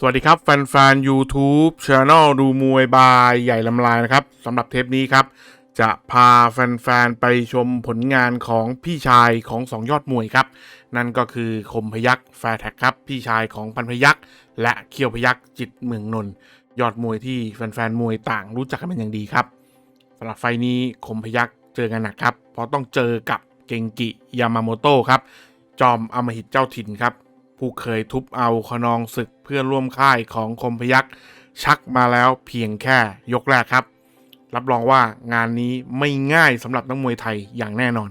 สวัสดีครับ แฟนๆ YouTube Channel ดูมวยบายใหญ่ลำลายนะครับสำหรับเทปนี้ครับ จะพาแฟนๆ ไปชมผลงานของพี่ชายของสองยอดมวยครับ นั่นก็คือคมพยักแฟร์แท็กครับ พี่ชายของพันพยักและเคียวพยักจิตเมืองนนยอดมวยที่แฟนๆ มวยต่างรู้จักกันเป็นอย่างดีครับสำหรับไฟนี้คมพยักเจอกันหนักครับเพราะต้องเจอกับเกงกิยามาโมโต้ครับจอมอมหิตเจ้าถิ่นครับ ผู้เคยทุบเอาขนองศึกเพื่อนร่วมค่ายของคมพยักษ์ชักมาแล้วเพียงแค่ยกแรกครับ รับรองว่างานนี้ไม่ง่ายสำหรับนักมวยไทยอย่างแน่นอน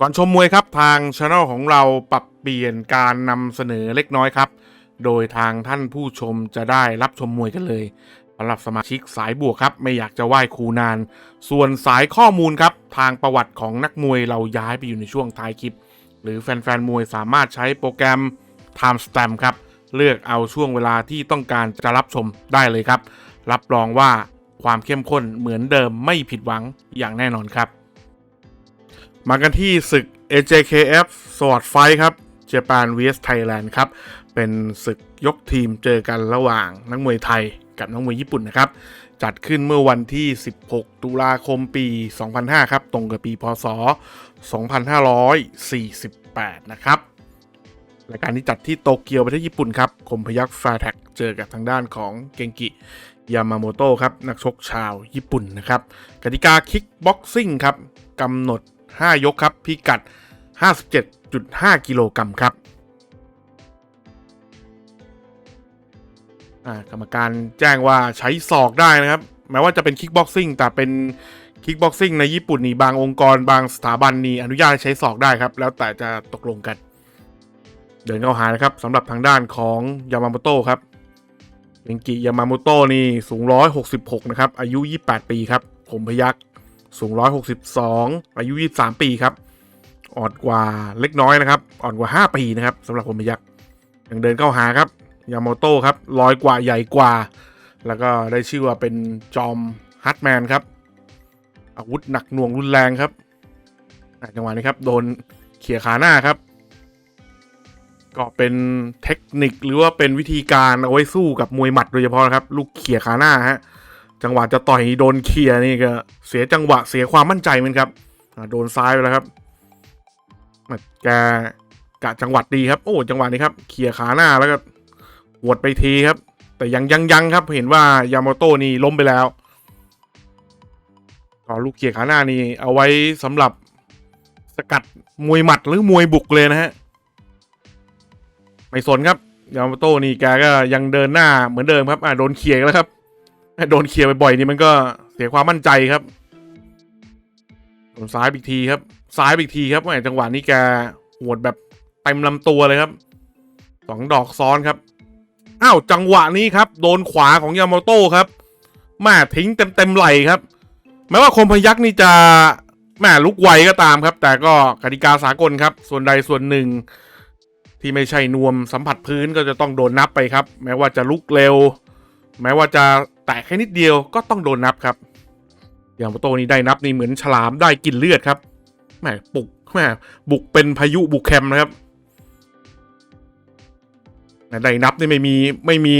ก่อนชมมวยครับทางช anel ของเราปรับเปลี่ยนการนำเสนอเล็กน้อยครับ โดยทางท่านผู้ชมจะได้รับชมมวยกันเลยสำหรับสมาชิกสายบวกครับ ไม่อยากจะไหว้ครูนาน ส่วนสายข้อมูลครับ ทางประวัติของนักมวยเราย้ายไปอยู่ในช่วงท้ายคลิป หรือแฟนๆมวยสามารถใช้โปรแกรม Time Stamp ครับ เลือกเอาช่วงเวลาที่ต้องการจะรับชมได้เลยครับ รับรองว่าความเข้มข้นเหมือนเดิมไม่ผิดหวังอย่างแน่นอนครับ มากันที่ศึก AJKF Sword Fight ครับ Japan vs Thailand ครับ เป็นศึกยกทีมเจอกันระหว่างนักมวยไทย กับนักมวยญี่ปุ่นนะครับ จัดขึ้นเมื่อวันที่ 16 ตุลาคมปี 2005 ครับ ตรงกับปีพศ 2548 นะครับรายการนี้จัดที่โตเกียวประเทศญี่ปุ่นครับคมพยักฟร์แท็กเจอกับทางด้านของเกงกิยามาโมโต้ครับ นักชกชาวญี่ปุ่นนะครับ กติกาคิกบ็อกซิ่งครับกำหนด 5 ยกครับ พิกัด 57.5 กิโลกรัมครับ กรรมการแจ้งว่าใช้ศอกได้นะครับ แม้ว่าจะเป็นคิกบ็อกซิ่งแต่เป็นคิกบ็อกซิ่งในญี่ปุ่นนี่บางองค์กรบางสถาบันนี่อนุญาตให้ใช้ศอกได้ครับ แล้วแต่จะตกลงกัน เดินเข้าหานะครับสำหรับทางด้านของยามาโมโต้ครับเบงกิยามาโมโต้นี่สูง 166 นะครับ อายุ 28 ปีครับผมพยักสูง 162 อายุ 23 ปีครับอ่อนกว่าเล็กน้อยนะครับ อ่อนกว่า 5 ปีนะครับสำหรับผมพยักยังเดินเข้าหาครับ ยาโมโต้ครับลอยกว่าใหญ่กว่า แล้วก็ได้ชื่อว่าเป็นจอมฮัตแมนครับ อาวุธหนักหน่วงรุนแรงครับจังหวะนี้ครับ โดนเขี่ยขาหน้าครับ ก็เป็นเทคนิคหรือว่าเป็นวิธีการเอาไว้สู้กับมวยหมัดโดยเฉพาะนะครับ ลูกเขี่ยขาหน้าฮะจังหวะจะต่อยโดนเขี่ยนี่ก็เสียจังหวะเสียความมั่นใจมือนครับโดนซ้ายไปแล้วครับแกกะจังหวัดดีครับ โอ้จังหวะนี้ครับเขี่ยขาหน้าแล้วก็ หวดไปทีครับ แต่ยังยังยังครับ เห็นว่ายามาโต้นี่ล้มไปแล้วก็ลูกเกียร์ขาหน้านี่เอาไว้สำหรับสกัดมวยหมัดหรือมวยบุกเลยนะฮะ ไม่สนครับ ยามาโต้นี่แกก็ยังเดินหน้าเหมือนเดิมครับ อ่าโดนเขี่ยแล้วครับ โดนเขี่ยบ่อยๆนี่มันก็เสียความมั่นใจครับโดนซ้ายอีกทีครับ ซ้ายอีกทีครับแหมจังหวะนี้แกหวดแบบเต็มลำตัวเลยครับสองดอกซ้อนครับ อ้าวจังหวะนี้ครับ โดนขวาของยามาโต้ครับแม่ทิ้งเต็มเต็มๆไหลครับแม้ว่าคมพยักษ์นี่จะแม่ลุกไวก็ตามครับ แต่ก็กติกาสากลครับ ส่วนใดส่วนหนึ่ง ที่ไม่ใช่นวมสัมผัสพื้นก็จะต้องโดนนับไปครับ แม้ว่าจะลุกเร็ว แม้ว่าจะแตะแค่นิดเดียวก็ต้องโดนนับครับยามาโต้นี่ได้นับนี่เหมือนฉลามได้กินเลือดครับแม่ปุกแม่บุกเป็นพายุบุกแคมนะครับ ได้นับนี่ไม่มีไม่มี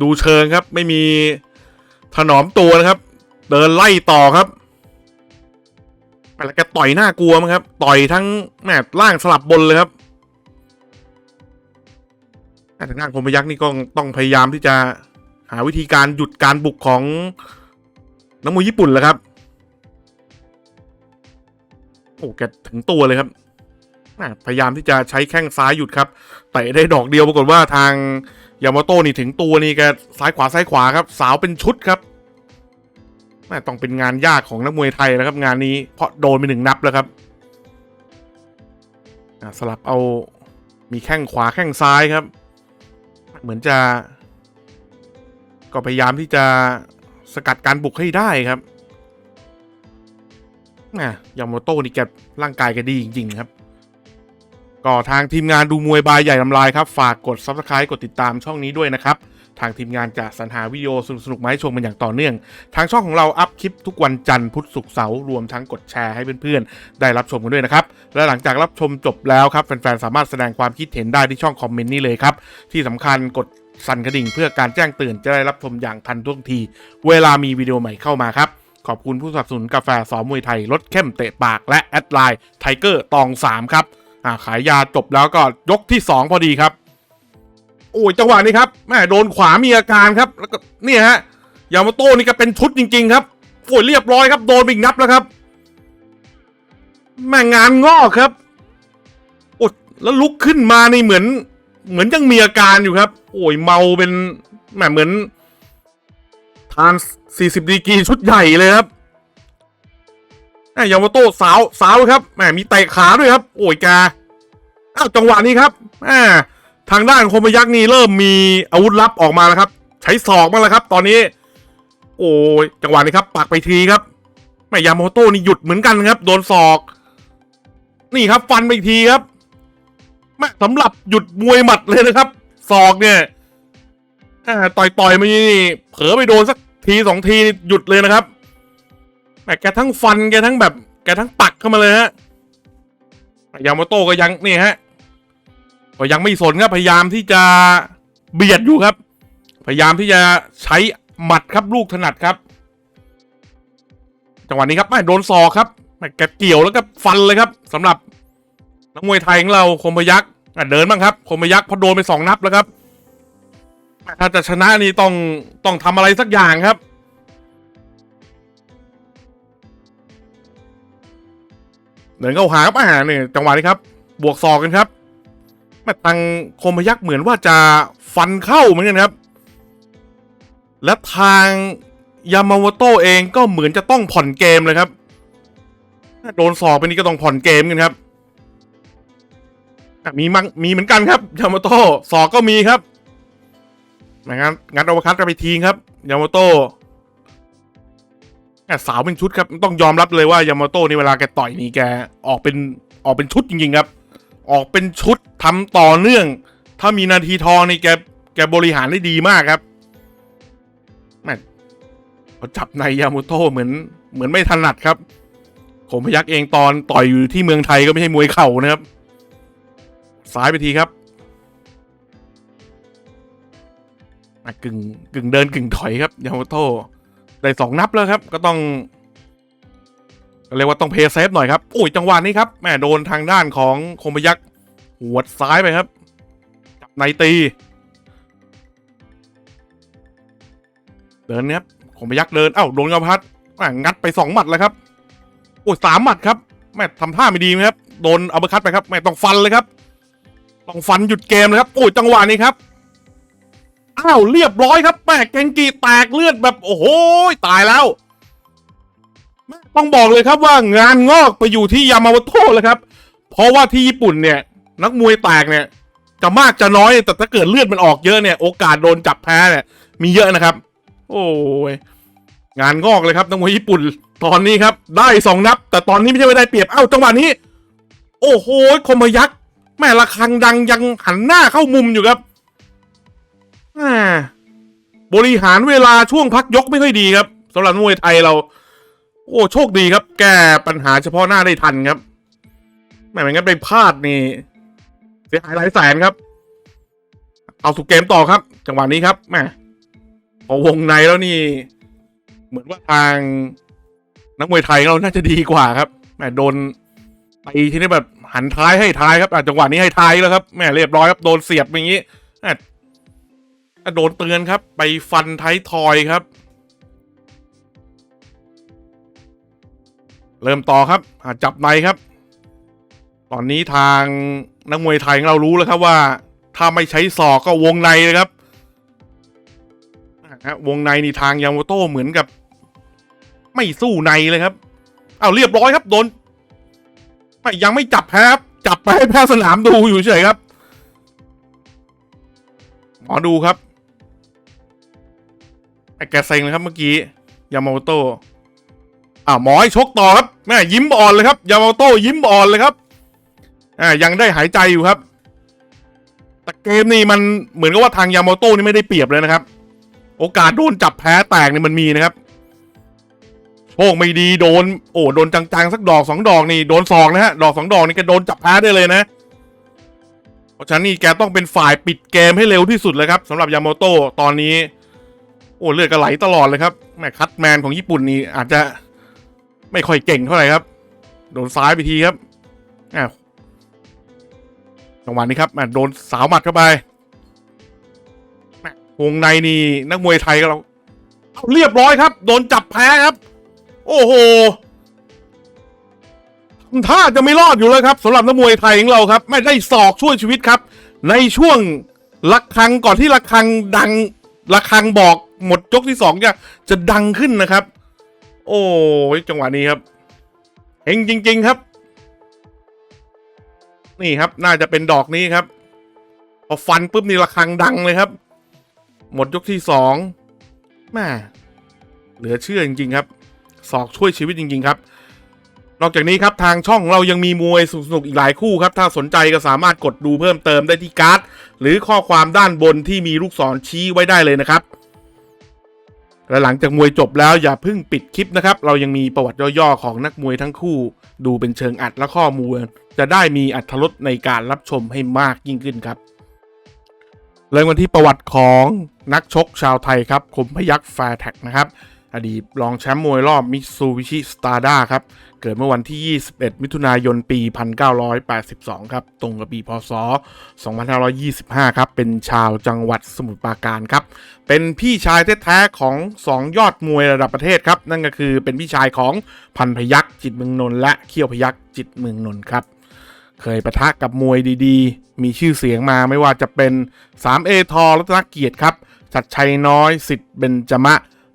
ดูเชิงครับ ไม่มีถนอมตัวนะครับ เดินไล่ต่อครับแล้วแกต่อยหน้ากลัวมั้งครับ ต่อยทั้งแม่ล่างสลับบนเลยครับทางด้านคมพยักษ์นี่ก็ต้องพยายามที่จะหาวิธีการหยุดการบุกของนักมวยญี่ปุ่นแหล้วครับ โอ้แกถึงตัวเลยครับ พยายามที่จะใช้แข้งซ้ายหยุดครับเตะได้ดอกเดียวปรากฏว่าทางยามาโต้นี่ถึงตัวนี่แกซ้ายขวาซ้ายขวาครับสาวเป็นชุดครับแม่ต้องเป็นงานยากของนักมวยไทยนะครับ งานนี้เพราะโดนไปหนึ่งนับแล้วครับสลับเอามีแข้งขวาแข้งซ้ายครับ เหมือนจะ ก็พยายามที่จะสกัดการบุกให้ได้ครับอะยามาโต้นี่แกร่างกายแกดีจริง ๆ ครับ ก็ทางทีมงานดูมวยบายใหญ่ลำลายครับ ฝากกด Subscribe กดติดตามช่องนี้ด้วยนะครับ ทางทีมงานจะสรรหาวิดีโอสนุกๆมาให้ชมกันอย่างต่อเนื่อง ทางช่องของเราอัพคลิปทุกวันจันทร์พุธศุกร์เสาร์รวมทั้งกดแชร์ให้เพื่อนๆ ได้รับชมกันด้วยนะครับ และหลังจากรับชมจบแล้วครับแฟนๆสามารถแสดงความคิดเห็นได้ที่ช่องคอมเมนต์นี้เลยครับที่สำคัญกดสั่นกระดิ่งเพื่อการแจ้งเตือนจะได้รับชมอย่างทันท่วงที เวลามีวิดีโอใหม่เข้ามาครับ ขอบคุณผู้สนับสนุนกาแฟสอมวยไทยรสเข้มเตะปากและแอดไลน์ไทเกอร์ตอง 3 ครับ อ่าขายยาจบแล้วก็ยกที่ 2 พอดีครับ โอ้ยจังหวะนี้ครับแม่โดนขวามีอาการครับ แล้วก็เนี่ยฮะยามาโต้นี่ก็เป็นชุดจริง ๆ ครับโอ้ยเรียบร้อยครับ โดนไปอีกนับแล้วครับแม่งานงอกครับโอ้ยแล้วลุกขึ้นมานี่เหมือน เหมือนยังมีอาการอยู่ครับ โอ้ยเมาเป็นแหมเหมือนทาน40ดีกรีชุดใหญ่เลยครับ ยามาโต้สาวสาวครับแหมมีเตะขาด้วยครับ โอ้ยแกอ้าวจังหวะนี้ครับแหมทางด้านคมยักษ์นี่เริ่มมีอาวุธลับออกมาแล้วครับ ใช้ศอกบ้าแล้วครับ ตอนนี้ โอ้ยจังหวะนี้ครับปักไปทีครับแหมยามาโต้นี่หยุดเหมือนกันครับ โดนศอก นี่ครับ ฟันไปทีครับแม่สำหรับหยุดมวยหมัดเลยนะครับศอกเนี่ยต่อยต่อยมานี่เผลอไปโดนสักทีสองทีหยุดเลยนะครับ แม่แกทั้งฟันแกทั้งแบบแกทั้งปักเข้ามาเลยฮะยามาโต้ก็ยังนี่ฮะก็ยังไม่สนครับพยายามที่จะเบียดอยู่ครับ พยายามที่จะใช้หมัดครับลูกถนัดครับ จังหวะนี้ครับแม่โดนศอกครับแม่แกเกี่ยวแล้วก็ฟันเลยครับสำหรับนักมวยไทยของเราคมพยักษ์เดินบ้างครับคมพยักษ์พอโดนไปสองนับแล้วครับถ้าจะชนะนี่ต้องต้องทำอะไรสักอย่างครับ เดินเข้าหาครับอ่าเนี่ยจังหวะนี้ครับ บวกศอกกันครับแม่ทางคมพยักษ์เหมือนว่าจะฟันเข้าเหมือนกันครับ และทางยามาโมโตเองก็เหมือนจะต้องผ่อนเกมเลยครับโดนสอบไปนี่ก็ต้องผ่อนเกมกันครับมีมังมีเหมือนกันครับยามาโตะสอกก็มีครับงั้นงั้นอาคัดกันไปทีครับยามาโต สาวเป็นชุดครับต้องยอมรับเลยว่ายามาโตะนี่เวลาแกต่อยนี่แกออกเป็นออกเป็นชุดจริงๆครับ ออกเป็นชุดทำต่อเนื่อง ถ้ามีนาทีทองนี่แกแกบริหารได้ดีมากครับแม่พอจับในยามุโตะเหมือนเหมือนไม่ถนัดครับผมพยักเองตอนต่อยอยู่ที่เมืองไทยก็ไม่ใช่มวยเข่านะครับซ้ายไปทีครับอ่กึ่งกึ่งเดินกึ่งถอยครับยามุโตะ ได้สองนับแล้วครับ ก็ต้องเรียกว่าต้องเพย์เซฟหน่อยครับโอ้ยจังหวะนี้ครับแม่โดนทางด้านของคมพยักหัวดซ้ายไปครับจับในตี เดินครับผมไปยักเดินเอ้าโดนกระพัดแม่งงัดไปสองหมัดแล้วครับโอ้ยสามหมัดครับแม่ทำท่าไม่ดีไหมครับโดนอัปเปอร์คัตไปครับแม่ต้องฟันเลยครับต้องฟันหยุดเกมเลยครับโอ้ยจังหวะนี้ครับ อ้าวเรียบร้อยครับแม่เกงกีแตกเลือดแบบโอ้โหตายแล้วแม่ต้องบอกเลยครับว่างานงอกไปอยู่ที่ยามาโโตะเลยครับ เพราะว่าที่ญี่ปุ่นเนี่ย นักมวยแตกเนี่ย จะมากจะน้อยแต่ถ้าเกิดเลือดมันออกเยอะเนี่ย โอกาสโดนจับแพ้เนี่ย มีเยอะนะครับ โอ้ยงานงอกเลยครับนักมวยญี่ปุ่น ตอนนี้ครับ ได้สองนับ แต่ตอนนี้ไม่ใช่ไม่ได้เปรียบเอ้าจังหวะนี้ โอ้โหคมพยักษ์แม่ระฆังดังยังหันหน้าเข้ามุมอยู่ครับ บริหารเวลาช่วงพักยกไม่ค่อยดีครับสำหรับมวยไทยเรา โอ้โชคดีครับ แก้ปัญหาเฉพาะหน้าได้ทันครับแม่ไม่งั้นไปพลาดนี่ เสียหายหลายแสนครับ เอาสู่เกมต่อครับ จังหวะนี้ครับแม่พอวงในแล้วนี่ เหมือนว่าทางนักมวยไทยเราน่าจะดีกว่าครับแหมโดนไปทีนี้แบบหันท้ายให้ท้ายครับจังหวะนี้ให้ท้ายแล้วครับแหมเรียบร้อยครับโดนเสียบอย่างนี้ โดนเตือนครับ ไปฟันท้ายทอยครับ เริ่มต่อครับอะจับในครับ ตอนนี้ทางนักมวยไทยของเรารู้แล้วครับว่า ถ้าไม่ใช้ศอกก็วงในเลยครับวงในนี่ทางยามาโต้เหมือนกับ ไม่สู้ในเลยครับ เอาเรียบร้อยครับโดนไม่ยังไม่จับแพ้ครับ จับไปให้แพ้สนามดูอยู่เฉยครับหมอดูครับ ไอ้แกเซ็งเลยครับเมื่อกี้ ยามาโต้อ่าหมอให้ชกต่อครับแม่ยิ้มอ่อนเลยครับ ยามาโต้ยิ้มอ่อนเลยครับอ่ายังได้หายใจอยู่ครับ แต่เกมนี้มันเหมือนกับว่าทางยามาโต้นี่ไม่ได้เปรียบเลยนะครับ โอกาสโดนจับแพ้แตกเนี่ยมันมีนะครับโชคไม่ดีโดน โอ้โดนจังๆ สักดอกสองดอกนี่โดนสองนะฮะดอกสองดอกนี่ก็โดนจับแพ้ได้เลยนะ เพราะฉะนั้นนี่แกต้องเป็นฝ่ายปิดเกมให้เร็วที่สุดเลยครับสำหรับยาโมโตะตอนนี้ โอ้เลือดก็ไหลตลอดเลยครับแม่คัตแมนของญี่ปุ่นนี่อาจจะไม่ค่อยเก่งเท่าไหร่ครับ โดนซ้ายไปทีครับอ้าวจังหวะนี้ครับแม่โดนสาวหมัดเข้าไปแม่วงในนี่นักมวยไทยก็เราเรียบร้อยครับ โดนจับแพ้ครับ โอ้โหท่าจะไม่รอดอยู่เลยครับสำหรับนักมวยไทยของเราครับ ไม่ได้ศอกช่วยชีวิตครับ ในช่วงระฆังก่อนที่ระฆังดังระฆังบอก หมดยกที่สองจะจะดังขึ้นนะครับ โอ้ยจังหวะนี้ครับเฮงจริง ๆครับ นี่ครับน่าจะเป็นดอกนี้ครับ พอฟันปุ๊บนี่ระฆังดังเลยครับ หมดยกที่สองแม่เหลือเชื่อจริง ๆ ครับศอกช่วยชีวิตจริง ๆ ครับนอกจากนี้ครับทางช่องเรายังมีมวยสนุกอีกหลายคู่ครับ ถ้าสนใจก็สามารถกดดูเพิ่มเติมได้ที่การ์ด หรือข้อความด้านบนที่มีลูกศรชี้ไว้ได้เลยนะครับ และหลังจากมวยจบแล้วอย่าเพิ่งปิดคลิปนะครับ เรายังมีประวัติย่อๆ ของนักมวยทั้งคู่ ดูเป็นเชิงอัดและข้อมูล จะได้มีอัธรสในการรับชมให้มากยิ่งขึ้นครับเริ่มกันที่ประวัติของนักชกชาวไทยครับคมพยักษ์แฟร์แท็กนะครับ อดีตรองแชมป์มวยรอบมิซูบิชิสตาร์ด้าครับ เกิดเมื่อวันที่ 21 มิถุนายน ปี 1982 ครับ ตรงกับปีพศ 2525 ครับ เป็นชาวจังหวัดสมุทรปราการครับ เป็นพี่ชายแท้ๆของ 2 ยอดมวยระดับประเทศครับ นั่นก็คือเป็นพี่ชายของพันพยักษ์จิตเมืองนนท์และเขี้ยวพยักษ์จิตเมืองนนท์ครับเคยประทะกับมวยดีๆ มีชื่อเสียงมาไม่ว่าจะเป็น 3A ทอรัตนเกียรติครับชัดชัยน้อยสิทธิ์เบญจมะ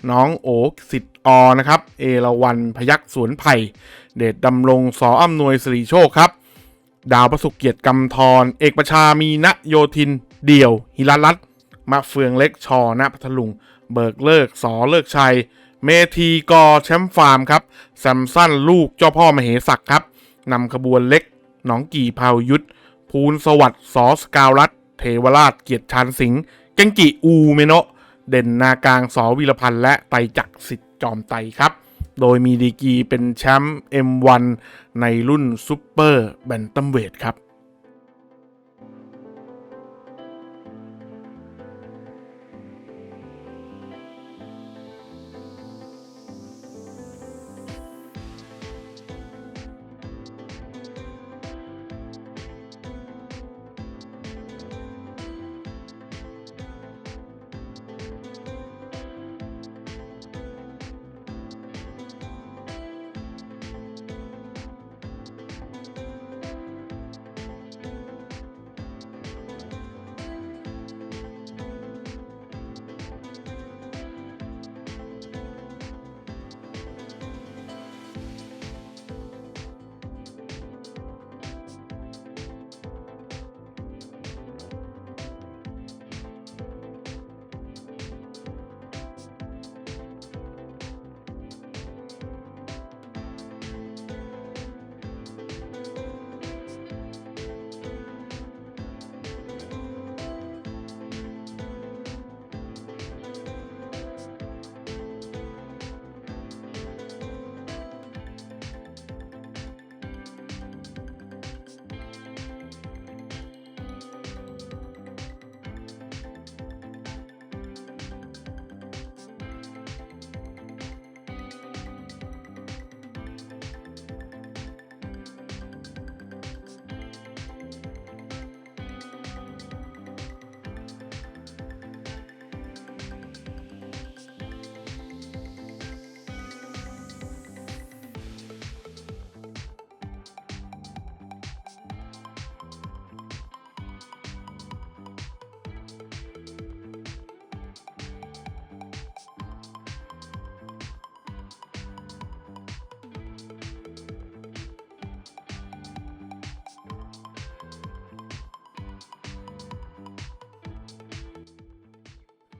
น้องโอสิทธิ์อนะครับ เอราวันพยักษ์สวนไผ่ เดชดำรงสออำนวยสิริโชคครับ ดาวประสุขเกียรติกำธร เอกประชามีณโยธิน เดี่ยวหิรัรัตมะเฟืองเล็กชอณพัทลุง เบิกเลิกสอเลิกชัย เมทีกอแชมป์ฟาร์มครับแซมสันลูกเจ้าพ่อมเหสักครับนำขบวนเล็กหนองกี่พาวยุทธภูลสวัสดิ์สอสกาวรัตเทวราชเกียรติชานสิงห์เกงกิอูเมโนะ เด่นนากลางสอวิรพันธ์และไตจักรสิทธิ์จอมไตครับ โดยมีดีกีเป็นแชมป์ M1 ในรุ่นซูเปอร์แบนตัมเวทครับ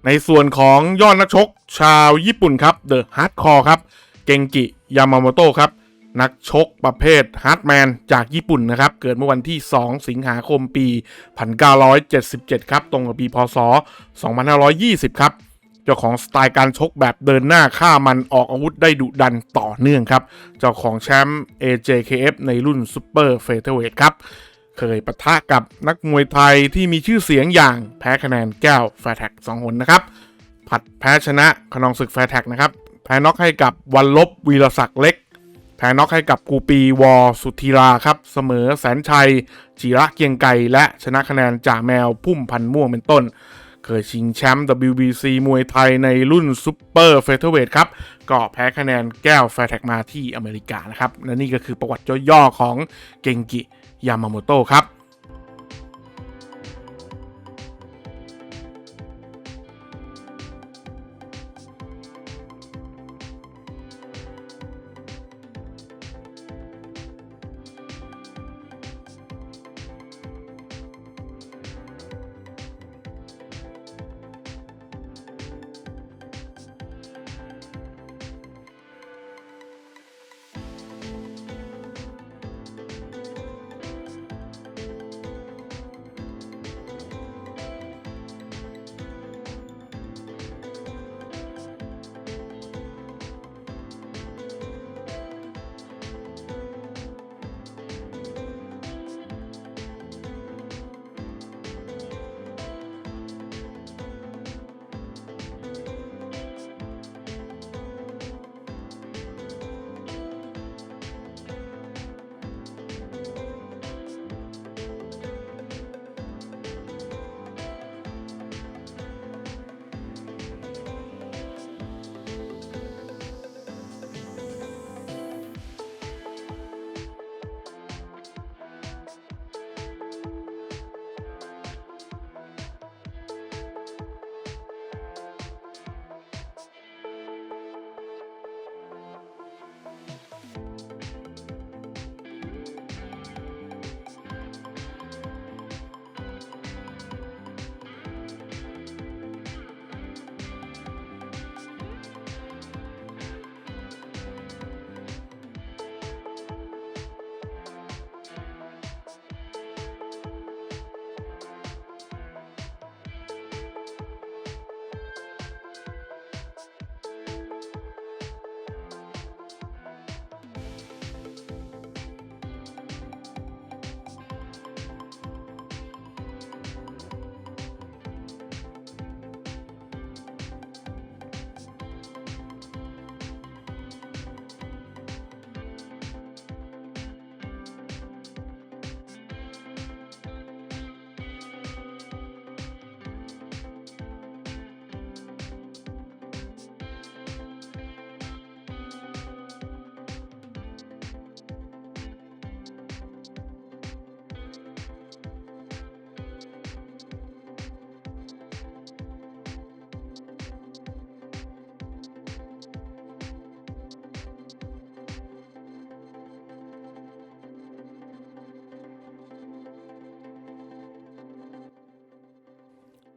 ในส่วนของยอดนักชกชาวญี่ปุ่นครับเดอะฮาร์ดคอร์ครับ เกงกิ ยามาโมโตะครับ นักชกประเภทฮาร์ดแมนจากญี่ปุ่นนะครับ เกิดเมื่อวันที่ 2 สิงหาคมปี 1977 ครับ ตรงกับปีพศ 2520 ครับเจ้าของสไตล์การชกแบบเดินหน้าฆ่ามันออกอาวุธได้ดุดันต่อเนื่องครับ เจ้าของแชมป์ AJKF ในรุ่นซูเปอร์เฟเธอร์เวทครับ เคยปะทะกับนักมวยไทยที่มีชื่อเสียงอย่างแพ้คะแนนแก้วแฟร์แท็กสองหนนะครับ ผัดแพ้ชนะขนองศึกแฟร์แท็กนะครับ แพ้น็อกให้กับวันลบวีรศักดิ์เล็ก แพ้น็อกให้กับกูปีวอสุธีราครับ เสมอแสนชัย จิระเกียงไกรและชนะคะแนนจ่าแมวพุ่มพันม่วงเป็นต้น เคยชิงแชมป์ WBC มวยไทยในรุ่นซูเปอร์เฟเธอร์เวทครับก็แพ้คะแนนแก้วแฟร์แท็กมาที่อเมริกานะครับและนี่ก็คือประวัติย่อๆของเกงกิ ยามาโมโตะครับ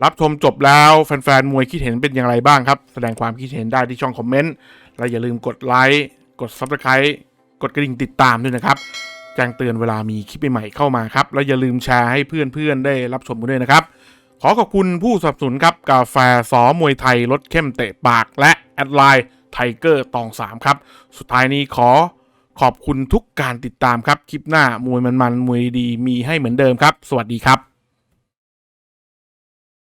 รับชมจบแล้วแฟนๆมวยคิดเห็นเป็นอย่างไรบ้างครับ แสดงความคิดเห็นได้ที่ช่องคอมเมนต์ และอย่าลืมกดไลค์ กด Subscribe กดกระดิ่งติดตามด้วยนะครับ แจ้งเตือนเวลามีคลิปใหม่ๆเข้ามาครับ แล้วอย่าลืมแชร์ให้เพื่อนๆได้รับชมกันด้วยนะครับ ขอขอบคุณผู้สนับสนุนครับกาแฟสอมวยไทยรสเข้มเตะปาก และแอดไลน์ไทเกอร์ตอง 3 ครับ สุดท้ายนี้ขอขอบคุณทุกการติดตามครับ คลิปหน้ามวยมันๆมวยดีมีให้เหมือนเดิมครับ สวัสดีครับ